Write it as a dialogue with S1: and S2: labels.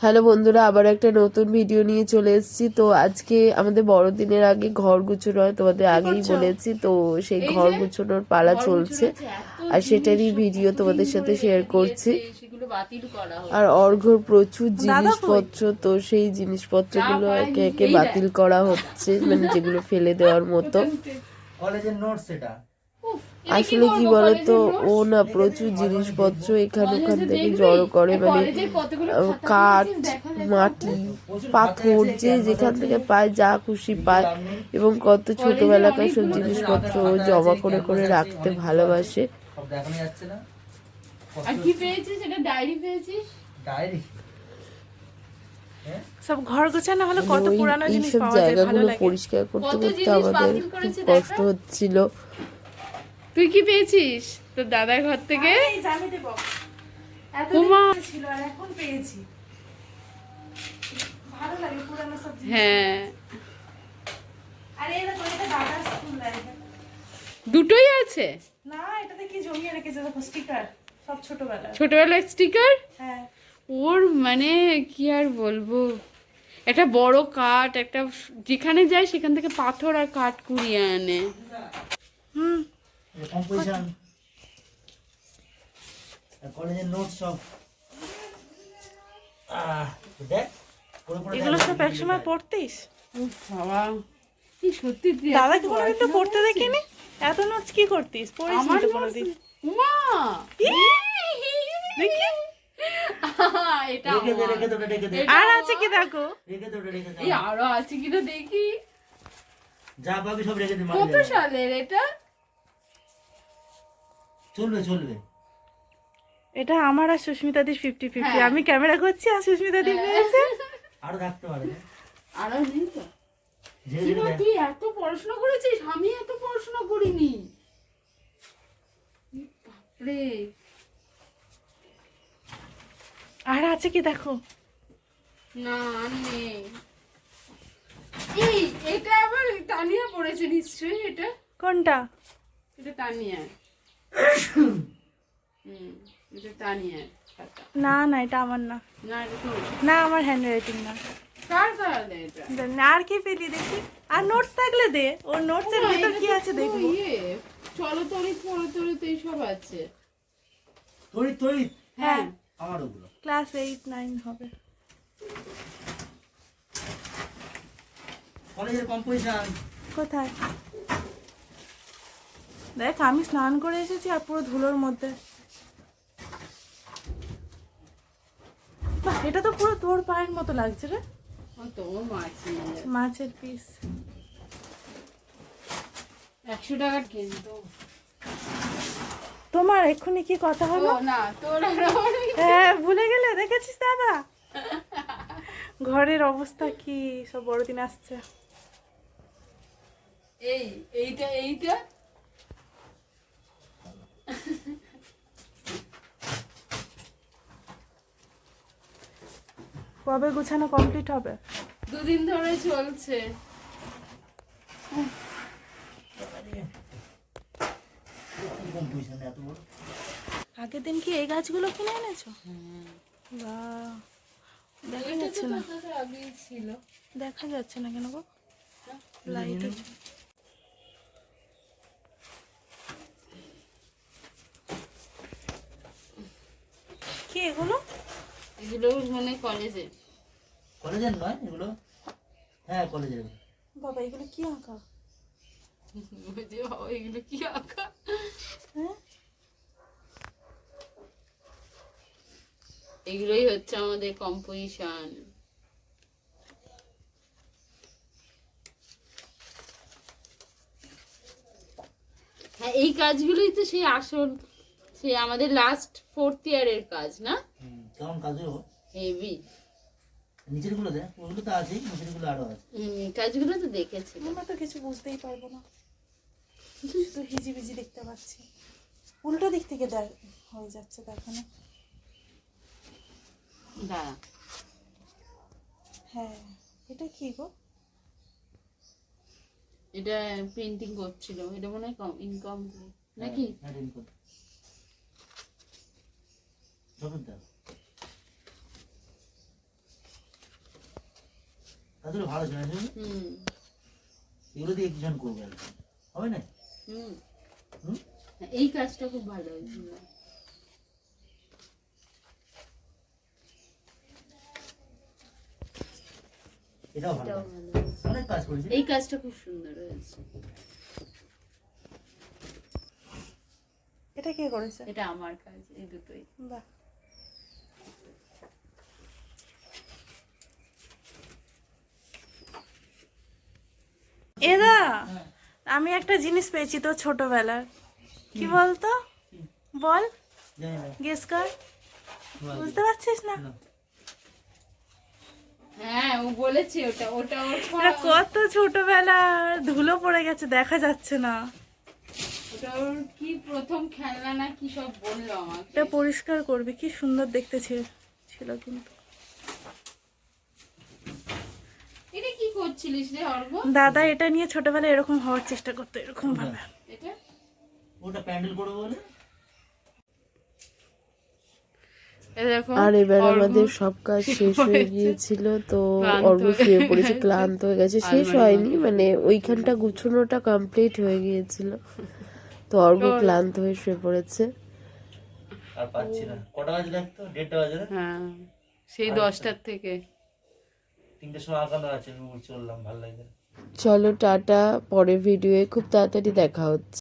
S1: Hello বন্ধুরা আবার একটা নতুন ভিডিও নিয়ে চলে এসেছি। তো আজকে আমাদের বড়দিনের আগে ঘর গুছানো হয় তোমাদের আগেই বলেছি। তো সেই ঘর গুছানোর পালা চলছে। আর সেটারই ভিডিও তোমাদের সাথে শেয়ার করছি।
S2: সেগুলো বাতিল করা হলো
S1: আর অর্ঘর প্রচুর জিনিসপত্র তো সেই জিনিসপত্রগুলো একে একে বাতিল করা হচ্ছে মানে যেগুলো ফেলে দেওয়ার মতো।
S3: কলেজের নোটস
S2: উফ,
S1: আসলে কি বলতো ও না প্রচুর জিনিসপত্র এখান ওখান থেকে জড়ো করে মানে কাঠ। মাটি পাথর যে যেখান থেকে পায় যা খুশি পায়। এবং কত ছোটবেলাকার সব জিনিসপত্র ও জমা করে করে রাখতে ভালোবাসে।
S3: সব
S4: ঘর গোছানো হলে কত
S1: মানে
S4: পুরানো জিনিস পাওয়া যায় ভালো
S1: জায়গাগুলো
S4: লাগে।
S1: পরিষ্কার করতে করতে আমাদের খুব কষ্ট হচ্ছিল।
S2: তুই কি পেয়েছিস? তোর দাদার ঘর থেকে।
S4: ছিল আর এখন পেয়েছি। ভালো লাগে পুরানো সব
S2: হ্যাঁ।
S4: আর এই এটা দাদার স্কুল
S2: দুটোই আছে?
S4: না এটাতে কি জমিয়ে রেখেছে? দেখো স্টিকার সব ছোটবেলা
S2: ছোটবেলার স্টিকার
S4: হ্যাঁ।
S2: ওর মানে কি আর বলব? একটা বড় কাঠ একটা যেখানে যায় সেখান থেকে পাথর আর কাঠ কুড়িয়ে আনে।
S4: হুম।
S3: কম্পোজিশন কলেজের নোটস সব দেখ
S4: এগুলো সব একসময় পড়তিস?
S2: বাবা কি সত্যি তুই এত
S4: দাদাকে কোনোদিন তো পড়তে দেখিনি? এত নোটস কি করতিস? পড়িস তো কোনোদিন।
S2: উমা
S4: দেখি।
S2: এটা
S3: রেখে দে
S2: আমার।
S3: রেখে দে ওটা রেখে দে।
S4: আর আছে কি দেখো?
S2: এই আরও আছে কিনা দেখি।
S3: যা পাবি সব রেখে দে
S2: কত সালের এটা?
S3: চলবে চলবে।
S4: এটা আমার আর সুস্মিতা দির ফিফটি ফিফটি
S2: হ্যাঁ।
S4: আমি ক্যামেরা করছি আর সুস্মিতা দি পেয়েছে
S3: আরও থাকতে পারে।
S2: আরও নেই তো। তুই এত পড়াশোনা করেছিস? আমি এত পড়াশোনা করিনি। বাপরে।
S4: আর আছে কি দেখো?
S2: না নেই। এই এটা আবার তানিয়া পড়েছে নিশ্চয়ই এটা?
S4: কোনটা?
S2: এটা তানিয়া।
S4: না না এটা আমার না।
S2: না এটা তোর
S4: না আমার হ্যান্ড রাইটিং না আর কি পেলি দেখি? আর নোটস থাকলে দে। ওর নোটস এর ভিতর কি আছে দেখব।
S2: ইয়ে। চলো তরি পড়ো তরি তো এইসব আছে হ্যাঁ।
S3: আমার ওগুলো।
S4: ক্লাস এইট নাইন হবে।
S3: কলেজের কম্পোজিশন
S4: কোথায়? দেখ আমি স্নান করে এসেছি আর পুরো ধুলোর মধ্যে। এটা তো পুরো তোর পায়ের মতো লাগছে রে। মাছের পিস
S2: একশো টাকা কিন্তু
S4: তোমার এক্ষুনি কি কথা হলো?
S2: না তোর আর
S4: হ্যাঁ ভুলে গেলে দেখেছিস দাদা? ঘরের অবস্থা কি? সব বড়দিন আসছে।
S2: এই এইটা এইটা
S4: কবে গুছানো কমপ্লিট হবে?
S2: দুদিন ধরে চলছে।
S4: আগের দিন কি এই গাছগুলো কিনে এনেছো? বাহ দেখা যাচ্ছে না।
S2: আগেই ছিল।
S4: দেখা যাচ্ছে না কেন গো? লাইট আছে কি এগুলো?
S2: এগুলো মানে কলেজে
S3: কলেজের নয় এগুলো? হ্যাঁ কলেজের।
S4: বাবা এগুলো কি আঁকা?
S2: বুঝে বাবা এগুলো কি আঁকা?
S4: হ্যাঁ?
S2: এগুলোই হচ্ছে আমাদের কম্পোজিশন হ্যাঁ এই কাজগুলোই তো সেই আসল সেই আমাদের লাস্ট ফোর্থ ইয়ারের কাজ না?
S3: হুম, কেমন কাজ? হবে
S2: হেভি।
S3: নিচেরগুলো দেখ ওগুলো তো আছেই নিচেরগুলো আরও আছে।
S2: কাজগুলো তো দেখেছি।
S4: আমরা তো কিছু বুঝতেই পারব না। শুধু হিজিবিজি দেখতে পাচ্ছি। উল্টো দিক থেকে দেখ হয়ে যাচ্ছে দেখো না
S2: দাঁড়া।
S4: হ্যাঁ এটা কি গো?
S2: এটা পেন্টিং করছিল এটা মনে হয় ইনকাম নাকি?
S3: হ্যাঁ, রেডি কর। যখন দেখ তাহলে ভালো ছিল না?
S2: হুম।
S3: এগুলো দিয়ে কিছু করবে আর হবে না?
S2: হুম।
S3: হুম?
S2: এই কাজটা খুব ভালো হয়েছিল
S3: এটাও ভালো।
S2: এটাও
S3: কাজ।
S2: ভালো। হয়েছে।
S3: অনেক কাজ করেছে।
S2: এই কাজটা খুব সুন্দর হয়েছে।
S4: এটা কে করেছে?
S2: এটা আমার কাজ এই দুটোই।
S4: বাহ। আমি একটা জিনিস পেয়েছি তো ছোটবেলার। কি বলতো? বল। গেস কর। বুঝতে পারছিস না।
S2: হ্যাঁ ও বলেছে ওটা ওটা ওর
S4: কত ছোটবেলার। ধুলো পড়ে গেছে দেখা যাচ্ছে না।
S2: ওর কি প্রথম খেলনা না কি সব বলল
S4: পরিষ্কার করবি কি সুন্দর দেখতে ছিল কিন্তু
S2: এটা কি করছিলিস রে অর্ঘ?
S4: দাদা এটা নিয়ে ছোটবেলায় এরকম হওয়ার চেষ্টা করতো এরকম ভাবে।
S2: এটা?
S3: ওটা প্যান্ডেল করব বলে।
S1: আর এবার আমাদের সব কাজ শেষ হয়ে গিয়েছিল তো অর্ঘ শুয়ে পড়েছে। ক্লান্ত হয়ে গেছে শেষ হয়নি মানে ওইখানটা গুছানোটা কমপ্লিট হয়ে গিয়েছিল। তো অর্ঘ
S2: ওর-
S1: ক্লান্ত হয়ে শুয়ে পড়েছে।
S3: আর পাচ্ছি না। কটা বাজে লাগতো? দেড়টা বাজে
S2: হ্যাঁ সেই দশটার থেকে।
S1: চলো টাটা পরের ভিডিওয়ে খুব তাড়াতাড়ি দেখা হচ্ছে।